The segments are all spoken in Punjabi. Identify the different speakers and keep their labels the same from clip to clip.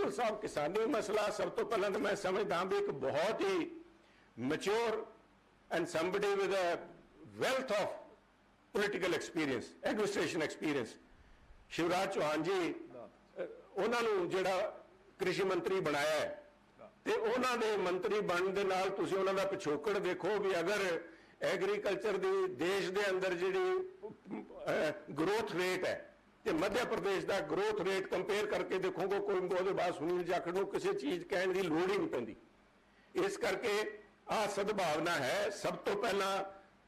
Speaker 1: ਬਿਲਕੁਲ ਸਾਹਿਬ, ਕਿਸਾਨੀ ਮਸਲਾ ਸਭ ਤੋਂ ਪਹਿਲਾਂ ਤਾਂ ਮੈਂ ਸਮਝਦਾ ਵੀ ਇੱਕ ਬਹੁਤ ਹੀ mature and somebody with a wealth of political experience, administration experience. Shivraj Chouhan ji ਉਹਨਾਂ ਨੂੰ ਜਿਹੜਾ ਕ੍ਰਿਸ਼ੀ ਮੰਤਰੀ ਬਣਾਇਆ ਹੈ, ਤੇ ਉਹਨਾਂ ਦੇ ਮੰਤਰੀ ਬਣਨ ਦੇ ਨਾਲ ਤੁਸੀਂ ਉਹਨਾਂ ਦਾ ਪਿਛੋਕੜ ਦੇਖੋ ਵੀ ਅਗਰ ਐਗਰੀਕਲਚਰ ਦੀ ਦੇਸ਼ ਦੇ ਅੰਦਰ ਜਿਹੜੀ ਗਰੋਥ ਰੇਟ ਹੈ ਤੇ ਮੱਧ ਪ੍ਰਦੇਸ਼ ਦਾ ਗਰੋਥ ਰੇਟ ਕੰਪੇਅਰ ਕਰਕੇ ਦੇਖੋਗੇ, ਕੋਈ ਉਹਦੇ ਬਾਅਦ ਸੁਨੀਲ ਜਾਖੜ ਨੂੰ ਕਿਸੇ ਚੀਜ਼ ਕਹਿਣ ਦੀ ਲੋੜ ਹੀ ਨਹੀਂ ਪੈਂਦੀ। ਇਸ ਕਰਕੇ ਆ ਸਦਭਾਵਨਾ ਹੈ, ਸਭ ਤੋਂ ਪਹਿਲਾਂ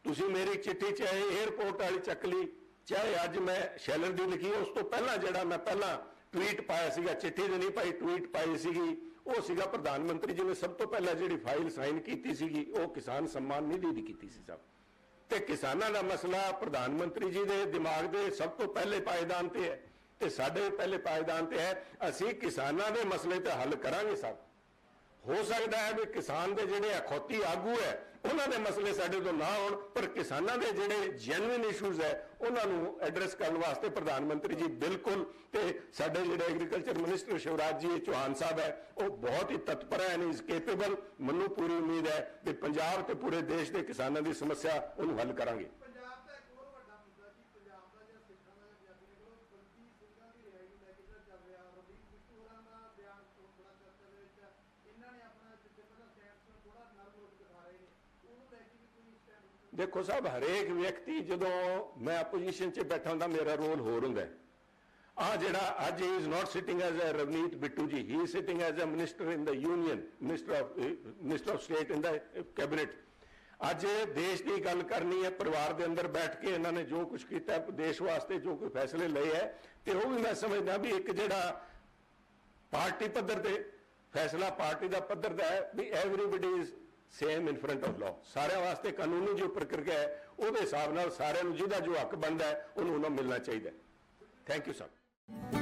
Speaker 1: ਤੁਸੀਂ ਮੇਰੀ ਚਿੱਠੀ ਚਾਹੇ 에어ਪੋਰਟ ਵਾਲੀ ਚੱਕ ਲਈ, ਚਾਹੇ ਅੱਜ ਮੈਂ ਸ਼ੈਲਰ ਦੀ ਲਿਖੀ, ਉਸ ਤੋਂ ਪਹਿਲਾਂ ਜਿਹੜਾ ਮੈਂ ਪਹਿਲਾਂ ਟਵੀਟ ਪਾਇਆ ਸੀਗਾ, ਚਿੱਠੀ ਦੇ ਨਹੀਂ ਭਾਈ ਟਵੀਟ ਪਾਈ ਸੀਗੀ, ਉਹ ਸੀਗਾ ਪ੍ਰਧਾਨ ਮੰਤਰੀ ਜੀ ਨੇ ਸਭ ਤੋਂ ਪਹਿਲਾਂ ਜਿਹੜੀ ਫਾਈਲ ਸਾਈਨ ਕੀਤੀ ਸੀਗੀ, ਉਹ ਕਿਸਾਨ ਸਨਮਾਨ ਨਿਧੀ ਦੀ ਕੀਤੀ ਸੀ ਸਭ ਤੇ ਕਿਸਾਨਾਂ ਦਾ ਮਸਲਾ ਪ੍ਰਧਾਨ ਮੰਤਰੀ ਜੀ ਦੇ ਦਿਮਾਗ ਦੇ ਸਭ ਤੋਂ ਪਹਿਲੇ ਪਾਇਦਾਨ ਤੇ ਹੈ ਤੇ ਸਾਡੇ ਪਹਿਲੇ ਪਾਇਦਾਨ ਤੇ ਹੈ। ਅਸੀਂ ਕਿਸਾਨਾਂ ਦੇ ਮਸਲੇ ਤੇ ਹੱਲ ਕਰਾਂਗੇ ਸਭ। ਹੋ ਸਕਦਾ ਹੈ ਵੀ ਕਿਸਾਨ ਦੇ ਜਿਹੜੇ ਅਖੌਤੀ ਆਗੂ ਹੈ ਉਹਨਾਂ ਦੇ ਮਸਲੇ ਸਾਡੇ ਤੋਂ ਨਾ ਹੋਣ ਪਰ ਕਿਸਾਨਾਂ ਦੇ ਜਿਹੜੇ ਜੈਨੂਇਨ ਇਸ਼ੂਜ਼ ਹੈ, ਉਹਨਾਂ ਨੂੰ ਐਡਰੈਸ ਕਰਨ ਵਾਸਤੇ ਪ੍ਰਧਾਨ ਮੰਤਰੀ ਜੀ ਬਿਲਕੁਲ ਤੇ ਸਾਡੇ ਜਿਹੜੇ ਐਗਰੀਕਲਚਰ ਮਿਨਿਸਟਰ ਸ਼ਿਵਰਾਜ ਜੀ, ਚੌਹਾਨ ਸਾਹਿਬ ਹੈ, ਉਹ ਬਹੁਤ ਹੀ ਤਤਪਰ ਹੈ ਐਂਡ ਇਜ਼ ਕੇਪੇਬਲ ਮੈਨੂੰ ਪੂਰੀ ਉਮੀਦ ਹੈ ਕਿ ਪੰਜਾਬ ਤੇ ਪੂਰੇ ਦੇਸ਼ ਦੇ ਕਿਸਾਨਾਂ ਦੀ ਸਮੱਸਿਆ ਉਹਨੂੰ ਹੱਲ ਕਰਾਂਗੇ
Speaker 2: ਪੰਜਾਬ ਦਾ ਇੱਕ ਹੋਰ ਵੱਡਾ ਮੁੱਦਾ ਜੀ ਪੰਜਾਬ ਦਾ ਜਿਹੜਾ ਸਿੱਖਾਂ ਦਾ ਪੰਜਾਬੀ ਨੇ ਕੋਲ ਬਲਕੀ ਸਿੰਘਾਂ ਦੀ ਰਿਹਾਈ ਨੂੰ ਲੈ ਕੇ ਜਿਹੜਾ ਚੱਲ ਰਿਹਾ ਰਵੀਨ ਬਿੱਟੂ ਹੋਰਾਂ ਦਾ ਬਿਆਨ ਤੋਂ ਬੜਾ ਚਰਚਾ ਦੇ ਵਿੱਚ ਹੈ। ਇਹਨਾਂ ਨੇ ਆਪਣਾ ਜਿੱਥੇ ਪਹਿਲਾਂ ਸਟੈਂਡ ਨੂੰ ਥੋੜਾ ਨਰਮ ਰੂਪ ਦਿਖਾ ਰਹੇ ਨੇ ਉਹਨੂੰ ਲੈ ਕੇ ਵੀ ਕੋਈ ਸਟੈਂਡ
Speaker 1: ਦੇਖੋ ਸਾਹਿਬ, ਹਰੇਕ ਵਿਅਕਤੀ ਜਦੋਂ ਮੈਂ ਆਪੋਜੀਸ਼ਨ 'ਚ ਬੈਠਾ ਹੁੰਦਾ, ਮੇਰਾ ਰੋਲ ਹੋਰ ਹੁੰਦਾ ਆ ਜਿਹੜਾ ਅੱਜ he is not sitting as a Ravneet Bittu ji he is sitting as a minister in the union minister of minister of state in the cabinet ਅੱਜ ਦੇਸ਼ ਦੀ ਗੱਲ ਕਰਨੀ ਹੈ, ਪਰਿਵਾਰ ਦੇ ਅੰਦਰ ਬੈਠ ਕੇ ਇਹਨਾਂ ਨੇ ਜੋ ਕੁਝ ਕੀਤਾ, ਦੇਸ਼ ਵਾਸਤੇ ਜੋ ਕੋਈ ਫੈਸਲੇ ਲਏ ਹੈ, ਤੇ ਉਹ ਵੀ ਮੈਂ ਸਮਝਦਾ ਵੀ ਇੱਕ ਜਿਹੜਾ ਪਾਰਟੀ ਪੱਧਰ ਤੇ, ਫੈਸਲਾ ਪਾਰਟੀ ਦਾ ਪੱਧਰ ਦਾ ਹੈ, ਵੀ everybody is same in front of law ਸਾਰਿਆਂ ਵਾਸਤੇ ਕਾਨੂੰਨੀ ਜੋ ਪ੍ਰਕਿਰਿਆ ਹੈ, ਉਹਦੇ ਹਿਸਾਬ ਨਾਲ ਸਾਰਿਆਂ ਨੂੰ ਜਿਹਦਾ ਜੋ ਹੱਕ ਬਣਦਾ ਹੈ, ਉਹਨੂੰ ਉਹਨਾਂ ਮਿਲਣਾ ਚਾਹੀਦਾ ਥੈਂਕ ਯੂ ਸਰ